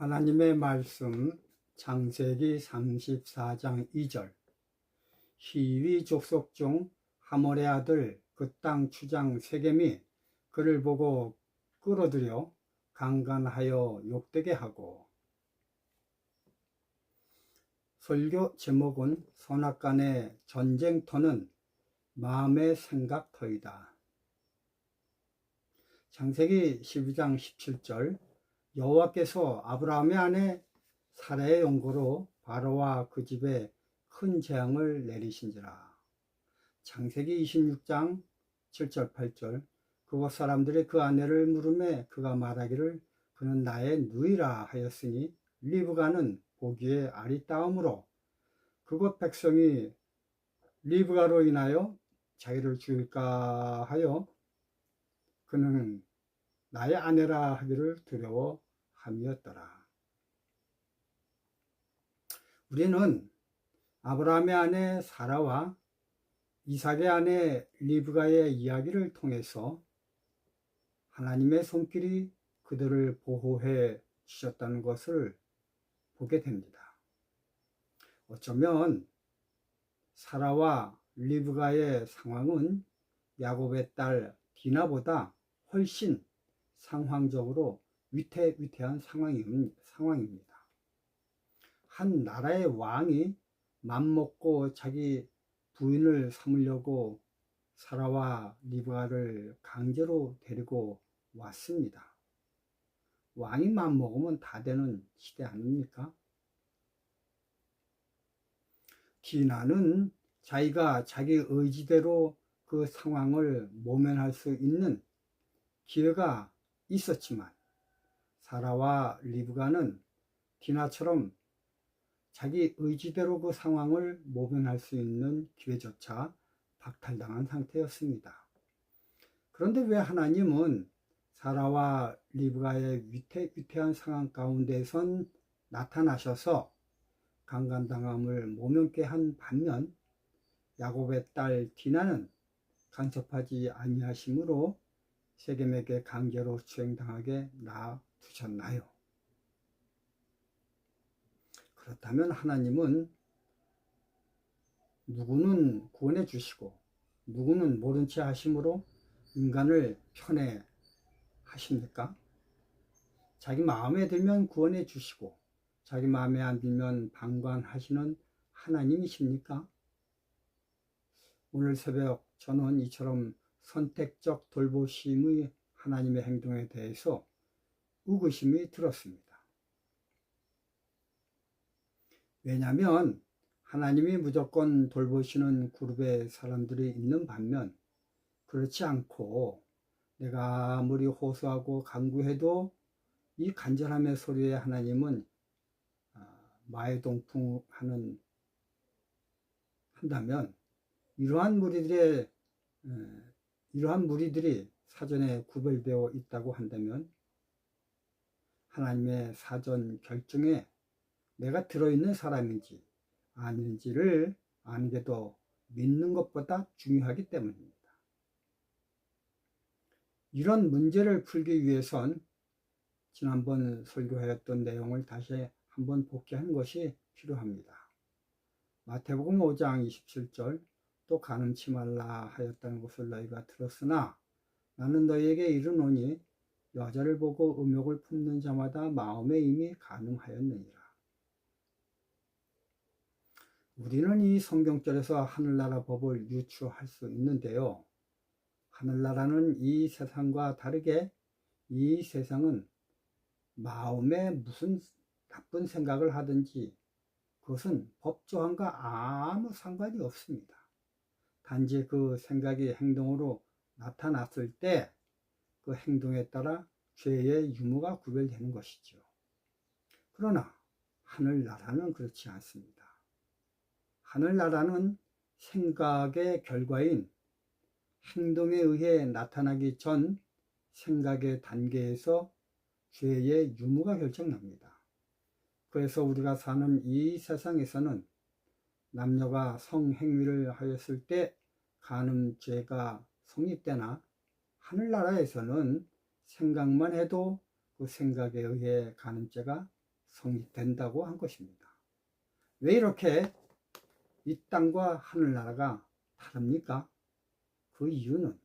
하나님의 말씀 창세기 34장 2절. 희위 족속 중 하몰의 아들 그 땅 추장 세겜이 그를 보고 끌어들여 강간하여 욕되게 하고. 설교 제목은 선악간의 전쟁터는 마음의 생각터이다. 창세기 12장 17절 여호와께서 아브라함의 아내 사라의 용고로 바로와 그 집에 큰 재앙을 내리신지라. 창세기 26장 7절 8절 그곳 사람들이 그 아내를 물음에 그가 말하기를 그는 나의 누이라 하였으니 리브가는 보기에 아리따움으로 그곳 백성이 리브가로 인하여 자기를 죽일까 하여 그는 나의 아내라 하기를 두려워함이었더라. 우리는 아브라함의 아내 사라와 이삭의 아내 리브가의 이야기를 통해서 하나님의 손길이 그들을 보호해 주셨다는 것을 보게 됩니다. 어쩌면 사라와 리브가의 상황은 야곱의 딸 디나보다 훨씬 상황적으로 위태위태한 상황입니다. 한 나라의 왕이 맘먹고 자기 부인을 삼으려고 사라와 리브가를 강제로 데리고 왔습니다. 왕이 맘먹으면 다 되는 시대 아닙니까? 디나는 자기가 자기 의지대로 그 상황을 모면할 수 있는 기회가 있었지만 사라와 리브가는 디나처럼 자기 의지대로 그 상황을 모면할 수 있는 기회조차 박탈당한 상태였습니다. 그런데 왜 하나님은 사라와 리브가의 위태, 위태한 상황 가운데선 나타나셔서 강간당함을 모면케 한 반면 야곱의 딸 디나는 간섭하지 아니하심으로 세겜에게 강제로 수행당하게 놔두셨나요? 그렇다면 하나님은 누구는 구원해 주시고 누구는 모른 채 하심으로 인간을 편해 하십니까? 자기 마음에 들면 구원해 주시고 자기 마음에 안 들면 방관하시는 하나님이십니까? 오늘 새벽 저는 이처럼 선택적 돌보심의 하나님의 행동에 대해서 의구심이 들었습니다. 왜냐하면 하나님이 무조건 돌보시는 그룹의 사람들이 있는 반면 그렇지 않고 내가 아무리 호소하고 강구해도 이 간절함의 소리에 하나님은 아, 마의동풍하는 한다면 이러한 무리들의 이러한 무리들이 사전에 구별되어 있다고 한다면 하나님의 사전 결정에 내가 들어있는 사람인지 아닌지를 아는 게 더 믿는 것보다 중요하기 때문입니다. 이런 문제를 풀기 위해선 지난번 설교하였던 내용을 다시 한번 복귀하는 것이 필요합니다. 마태복음 5장 27절 또 가늠치 말라 하였다는 것을 너희가 들었으나 나는 너희에게 이르노니 여자를 보고 음욕을 품는 자마다 마음에 이미 가늠하였느니라. 우리는 이 성경절에서 하늘나라 법을 유추할 수 있는데요. 하늘나라는 이 세상과 다르게 이 세상은 마음에 무슨 나쁜 생각을 하든지 그것은 법조항과 아무 상관이 없습니다. 단지 그 생각이 행동으로 나타났을 때 그 행동에 따라 죄의 유무가 구별되는 것이죠. 그러나 하늘나라는 그렇지 않습니다. 하늘나라는 생각의 결과인 행동에 의해 나타나기 전 생각의 단계에서 죄의 유무가 결정납니다. 그래서 우리가 사는 이 세상에서는 남녀가 성행위를 하였을 때 간음죄가 성립되나 하늘나라에서는 생각만 해도 그 생각에 의해 간음죄가 성립된다고 한 것입니다. 왜 이렇게 이 땅과 하늘나라가 다릅니까? 그 이유는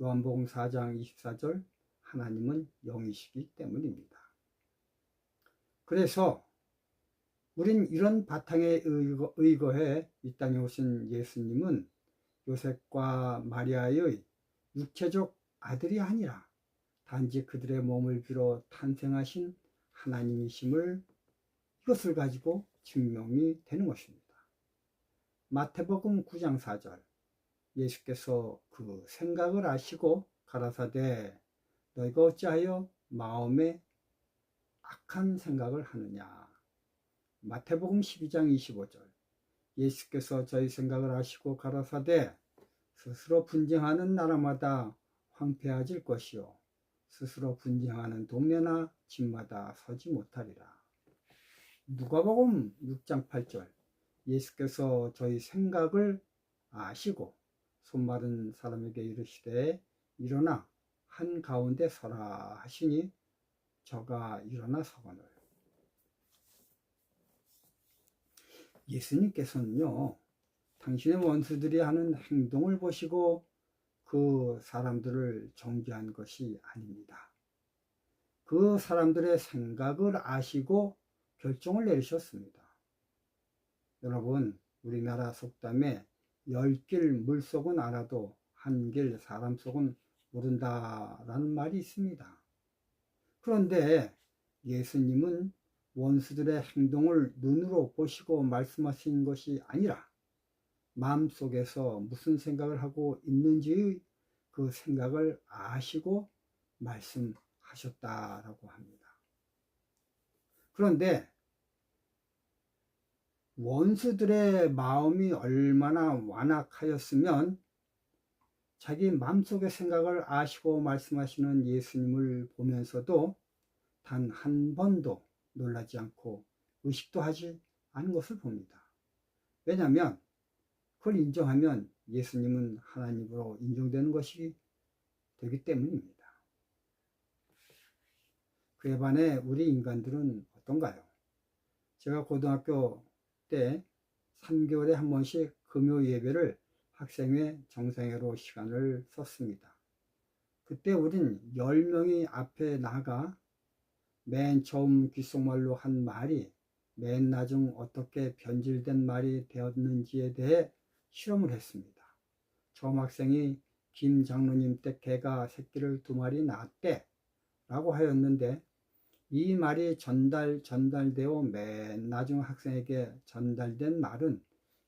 요한복음 4장 24절 하나님은 영이시기 때문입니다. 그래서 우린 이런 바탕에 의거, 의거해 이 땅에 오신 예수님은 요셉과 마리아의 육체적 아들이 아니라 단지 그들의 몸을 빌어 탄생하신 하나님이심을 이것을 가지고 증명이 되는 것입니다. 마태복음 9장 4절. 예수께서 그 생각을 아시고 가라사대 너희가 어찌하여 마음에 악한 생각을 하느냐? 마태복음 12장 25절 예수께서 저희 생각을 아시고 가라사대 스스로 분쟁하는 나라마다 황폐해질 것이요. 스스로 분쟁하는 동네나 집마다 서지 못하리라. 누가복음 6장 8절 예수께서 저희 생각을 아시고 손마른 사람에게 이르시되 일어나 한 가운데 서라 하시니 저가 일어나 서거늘 예수님께서는요 당신의 원수들이 하는 행동을 보시고 그 사람들을 정죄한 것이 아닙니다. 그 사람들의 생각을 아시고 결정을 내리셨습니다. 여러분, 우리나라 속담에 열 길 물속은 알아도 한 길 사람 속은 모른다라는 말이 있습니다. 그런데 예수님은 원수들의 행동을 눈으로 보시고 말씀하신 것이 아니라 마음속에서 무슨 생각을 하고 있는지의 그 생각을 아시고 말씀하셨다라고 합니다. 그런데 원수들의 마음이 얼마나 완악하였으면 자기 마음속의 생각을 아시고 말씀하시는 예수님을 보면서도 단 한 번도 놀라지 않고 의식도 하지 않은 것을 봅니다. 왜냐하면 그걸 인정하면 예수님은 하나님으로 인정되는 것이 되기 때문입니다. 그에 반해 우리 인간들은 어떤가요? 제가 고등학교 때 3개월에 한 번씩 금요 예배를 학생회 정상회로 시간을 썼습니다. 그때 우린 10명이 앞에 나가 맨 처음 귓속말로 한 말이 맨 나중 어떻게 변질된 말이 되었는지에 대해 실험을 했습니다. 처음 학생이 김 장로님 때 개가 새끼를 두 마리 낳았대 라고 하였는데 이 말이 전달 전달되어 맨 나중 학생에게 전달된 말은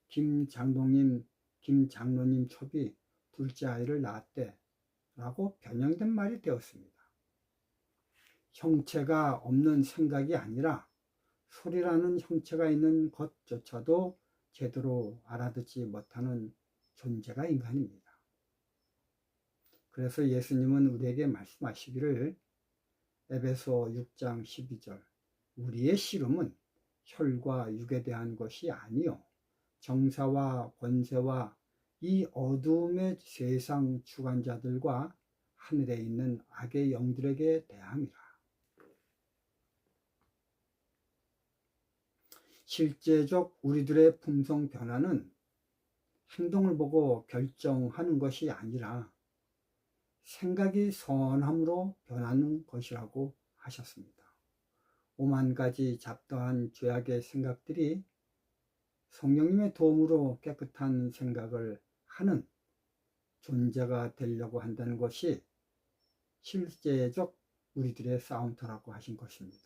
김 장로님 김 장로님 첩이 둘째 아이를 낳았대 라고 변형된 말이 되었습니다. 형체가 없는 생각이 아니라 소리라는 형체가 있는 것조차도 제대로 알아듣지 못하는 존재가 인간입니다. 그래서 예수님은 우리에게 말씀하시기를 에베소 6장 12절 우리의 씨름은 혈과 육에 대한 것이 아니요 정사와 권세와 이 어두움의 세상 주관자들과 하늘에 있는 악의 영들에게 대함이라. 실제적 우리들의 품성 변화는 행동을 보고 결정하는 것이 아니라 생각이 선함으로 변하는 것이라고 하셨습니다. 오만 가지 잡다한 죄악의 생각들이 성령님의 도움으로 깨끗한 생각을 하는 존재가 되려고 한다는 것이 실제적 우리들의 싸움터라고 하신 것입니다.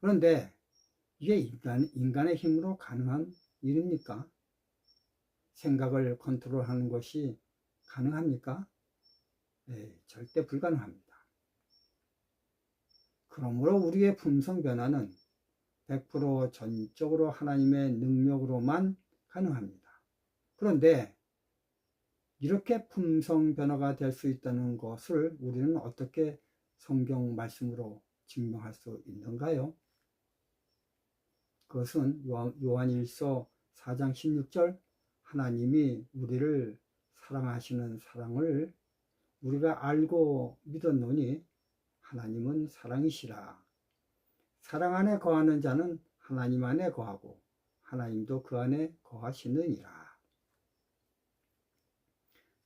그런데 이게 인간, 인간의 힘으로 가능한 일입니까? 생각을 컨트롤하는 것이 가능합니까? 네, 절대 불가능합니다. 그러므로 우리의 품성 변화는 100% 전적으로 하나님의 능력으로만 가능합니다. 그런데 이렇게 품성 변화가 될 수 있다는 것을 우리는 어떻게 성경 말씀으로 증명할 수 있는가요? 그것은 요한 일서 4장 16절 하나님이 우리를 사랑하시는 사랑을 우리가 알고 믿었노니 하나님은 사랑이시라. 사랑 안에 거하는 자는 하나님 안에 거하고 하나님도 그 안에 거하시느니라.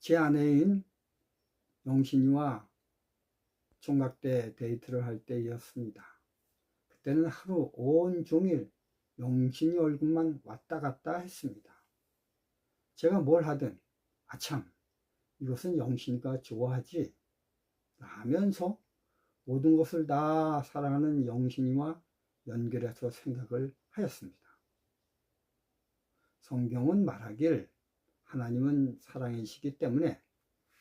제 아내인 영신이와 총각 때 데이트를 할 때였습니다. 그때는 하루 온 종일 영신이 얼굴만 왔다 갔다 했습니다. 제가 뭘 하든 아참 이것은 영신이가 좋아하지 라면서 모든 것을 다 사랑하는 영신이와 연결해서 생각을 하였습니다. 성경은 말하길 하나님은 사랑이시기 때문에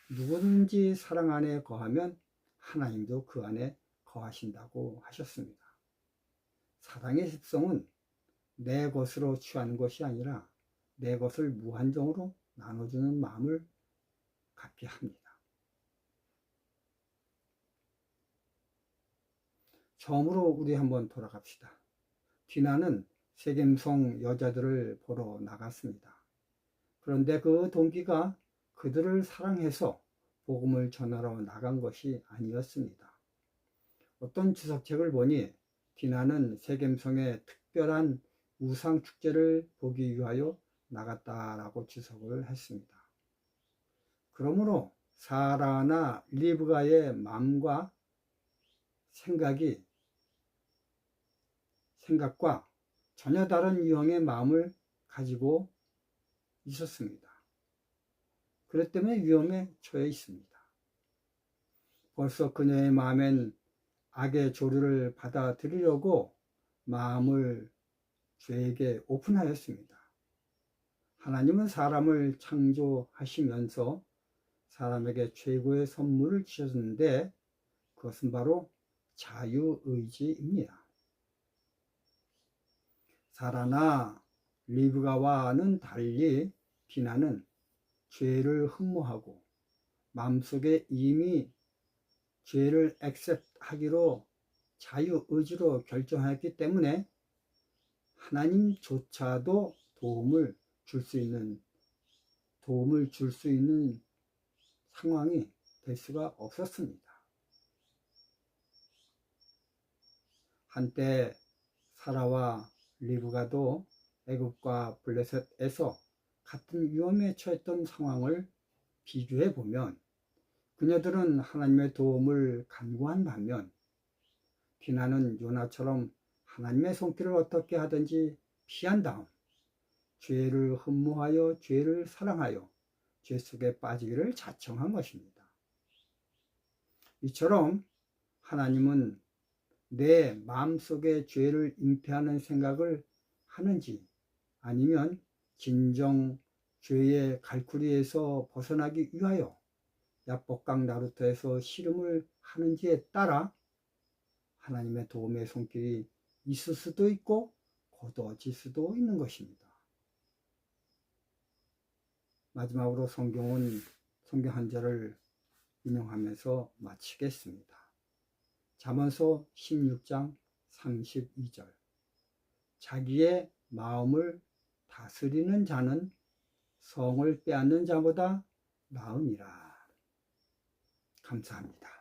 누구든지 사랑 안에 거하면 하나님도 그 안에 거하신다고 하셨습니다. 사랑의 습성은 내 것으로 취하는 것이 아니라 내 것을 무한정으로 나눠주는 마음을 갖게 합니다. 처음으로 우리 한번 돌아갑시다. 디나는 세겜성 여자들을 보러 나갔습니다. 그런데 그 동기가 그들을 사랑해서 복음을 전하러 나간 것이 아니었습니다. 어떤 주석책을 보니 디나는 세겜성의 특별한 우상 축제를 보기 위하여 나갔다라고 주석을 했습니다. 그러므로 사라나 리브가의 마음과 생각이 생각과 전혀 다른 유형의 마음을 가지고 있었습니다. 그렇기 때문에 위험에 처해 있습니다. 벌써 그녀의 마음엔 악의 조류를 받아들이려고 마음을 죄에게 오픈하였습니다. 하나님은 사람을 창조하시면서 사람에게 최고의 선물을 주셨는데 그것은 바로 자유의지입니다. 사라나 리브가와는 달리 비나는 죄를 흠모하고 마음속에 이미 죄를 액셉하기로 자유의지로 결정하였기 때문에 하나님조차도 도움을 줄 수 있는 도움을 줄 수 있는 상황이 될 수가 없었습니다. 한때 사라와 리브가도 애굽과 블레셋에서 같은 위험에 처했던 상황을 비교해 보면 그녀들은 하나님의 도움을 간구한 반면 비나는 요나처럼 하나님의 손길을 어떻게 하든지 피한 다음 죄를 흠모하여 죄를 사랑하여 죄 속에 빠지기를 자청한 것입니다. 이처럼 하나님은 내 마음속에 죄를 잉태하는 생각을 하는지 아니면 진정 죄의 갈쿠리에서 벗어나기 위하여 야복강 나루터에서 씨름을 하는지에 따라 하나님의 도움의 손길이 있을 수도 있고 거두어질 수도 있는 것입니다. 마지막으로 성경은 성경 한 절을 인용하면서 마치겠습니다. 잠언서 16장 32절 자기의 마음을 다스리는 자는 성을 빼앗는 자보다 나음이라. 감사합니다.